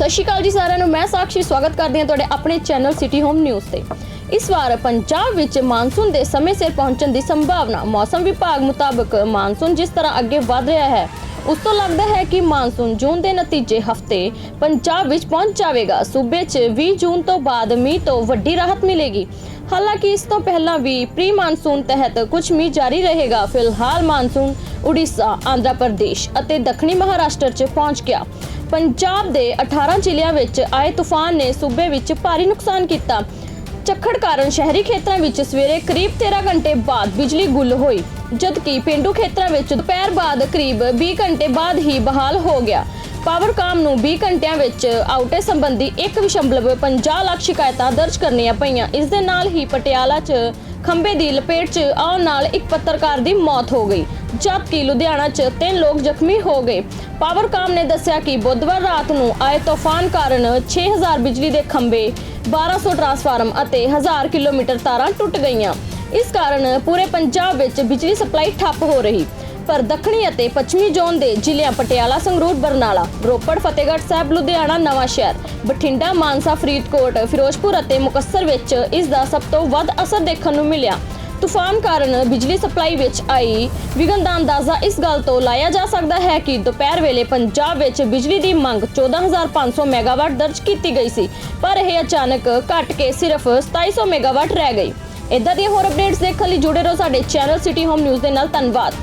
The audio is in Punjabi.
ਸਤਿ ਸ਼੍ਰੀ ਅਕਾਲ ਜੀ ਸਾਰਿਆਂ ਨੂੰ। ਮੈਂ ਸਾਕਸ਼ੀ, ਸਵਾਗਤ ਕਰਦੀ ਹਾਂ ਤੁਹਾਡੇ ਆਪਣੇ ਚੈਨਲ ਸਿਟੀ ਹੋਮ ਨਿਊਜ਼ ਤੇ। ਇਸ ਵਾਰ ਪੰਜਾਬ ਵਿੱਚ ਮਾਨਸੂਨ ਦੇ ਸਮੇਂ ਸਿਰ ਪਹੁੰਚਣ ਦੀ ਸੰਭਾਵਨਾ, ਮੌਸਮ ਵਿਭਾਗ ਮੁਤਾਬਕ ਮਾਨਸੂਨ ਜਿਸ ਤਰ੍ਹਾਂ ਅੱਗੇ ਵਧ ਰਿਹਾ ਹੈ, ਉਸ ਤੋਂ ਲੱਗਦਾ ਹੈ ਕਿ ਮਾਨਸੂਨ ਜੂਨ ਦੇ ਨਤੀਜੇ ਹਫ਼ਤੇ ਪੰਜਾਬ ਵਿੱਚ ਪਹੁੰਚ ਜਾਵੇਗਾ। ਸੂਬੇ 'ਚ 20 ਜੂਨ ਤੋਂ ਬਾਅਦ ਮੀਂਹ ਤੋਂ ਵੱਡੀ ਰਾਹਤ ਮਿਲੇਗੀ। ਹਾਲਾਂਕਿ ਇਸ ਤੋਂ ਪਹਿਲਾਂ ਵੀ ਪ੍ਰੀ ਮਾਨਸੂਨ ਤਹਿਤ ਕੁਝ ਮੀਂਹ ਜਾਰੀ ਰਹੇਗਾ। ਫਿਲਹਾਲ ਮਾਨਸੂਨ ਉੜੀਸਾ, ਆਂਧਰਾ ਪ੍ਰਦੇਸ਼ ਅਤੇ ਦੱਖਣੀ ਮਹਾਰਾਸ਼ਟਰ 'ਚ ਪਹੁੰਚ ਗਿਆ। ਪੰਜਾਬ ਦੇ 18 ਜ਼ਿਲ੍ਹਿਆਂ ਵਿੱਚ ਆਏ ਤੂਫਾਨ ਨੇ ਸੂਬੇ ਵਿੱਚ ਭਾਰੀ ਨੁਕਸਾਨ ਕੀਤਾ। ਚੱਖੜ ਕਾਰਨ ਸ਼ਹਿਰੀ ਖੇਤਰਾਂ ਵਿੱਚ ਸਵੇਰੇ ਕਰੀਬ 13 ਘੰਟੇ ਬਾਅਦ ਬਿਜਲੀ ਗੁੱਲ ਹੋਈ, ਜਦਕਿ ਪਿੰਡੂ ਖੇਤਰਾਂ ਵਿੱਚ ਦੁਪਹਿਰ ਬਾਅਦ ਕਰੀਬ 20 ਘੰਟੇ ਬਾਅਦ ਹੀ ਬਹਾਲ ਹੋ ਗਿਆ। ਪਾਵਰਕਾਮ ਨੂੰ 20 ਘੰਟਿਆਂ ਵਿੱਚ ਆਊਟੇਜ ਸੰਬੰਧੀ 1.50 ਲੱਖ ਸ਼ਿਕਾਇਤਾਂ ਦਰਜ ਕਰਨੀਆਂ ਪਈਆਂ। ਇਸ ਦੇ ਨਾਲ ਹੀ ਪਟਿਆਲਾ 'ਚ ਖੰਬੇ ਦੀ ਲਪੇਟ 'ਚ ਆਉਣ ਨਾਲ ਇੱਕ ਪੱਤਰਕਾਰ ਦੀ ਮੌਤ ਹੋ ਗਈ। ਜਦਕਿ ਲੁਧਿਆਣਾ 'ਚ ਤਿੰਨ ਲੋਕ ਜ਼ਖਮੀ ਹੋ ਗਏ। ਪਾਵਰਕਾਮ ਨੇ ਦੱਸਿਆ ਕਿ ਬੁੱਧਵਾਰ ਰਾਤ ਨੂੰ ਆਏ ਤੂਫਾਨ ਕਾਰਨ 6000 ਬਿਜਲੀ ਦੇ ਖੰਭੇ 1200 ਟਰਾਂਸਫਾਰਮ ਅਤੇ 1000 ਕਿਲੋਮੀਟਰ ਤਾਰਾਂ ਟੁੱਟ ਗਈਆਂ। ਇਸ ਕਾਰਨ ਪੂਰੇ ਪੰਜਾਬ ਵਿੱਚ ਬਿਜਲੀ ਸਪਲਾਈ ਠੱਪ ਹੋ ਰਹੀ। ਪਰ ਦੱਖਣੀ ਅਤੇ ਪੱਛਮੀ ਜ਼ੋਨ ਦੇ ਜ਼ਿਲ੍ਹਿਆਂ ਪਟਿਆਲਾ, ਸੰਗਰੂਰ, ਬਰਨਾਲਾ, ਰੋਪੜ, ਫਤਿਹਗੜ੍ਹ ਸਾਹਿਬ, ਲੁਧਿਆਣਾ, ਨਵਾਂ ਸ਼ਹਿਰ, ਬਠਿੰਡਾ, ਮਾਨਸਾ, ਫਰੀਦਕੋਟ, ਫਿਰੋਜ਼ਪੁਰ ਅਤੇ ਮੁਕੱਸਰ ਵਿੱਚ ਇਸ ਦਾ ਸਭ ਤੋਂ ਵੱਧ ਅਸਰ ਦੇਖਣ ਨੂੰ ਮਿਲਿਆ। ਤੂਫਾਨ ਕਾਰਨ ਬਿਜਲੀ ਸਪਲਾਈ ਵਿੱਚ ਆਈ ਵਿਘਨ ਦਾ ਅੰਦਾਜ਼ਾ ਇਸ ਗੱਲ ਤੋਂ ਲਾਇਆ ਜਾ ਸਕਦਾ ਹੈ ਕਿ ਦੁਪਹਿਰ ਵੇਲੇ ਪੰਜਾਬ ਵਿੱਚ ਬਿਜਲੀ ਦੀ ਮੰਗ 14500 ਮੈਗਾਵਾਟ ਦਰਜ ਕੀਤੀ ਗਈ ਸੀ, ਪਰ ਇਹ ਅਚਾਨਕ ਘਟ ਕੇ ਸਿਰਫ 2700 ਮੈਗਾਵਾਟ ਰਹਿ ਗਈ। ਇਦਾਂ ਦੀਆਂ ਹੋਰ ਅਪਡੇਟਸ ਦੇਖਣ ਲਈ ਜੁੜੇ ਰਹੋ ਸਾਡੇ ਚੈਨਲ ਸਿਟੀ ਹੋਮ ਨਿਊਜ਼ ਦੇ ਨਾਲ। ਧੰਨਵਾਦ।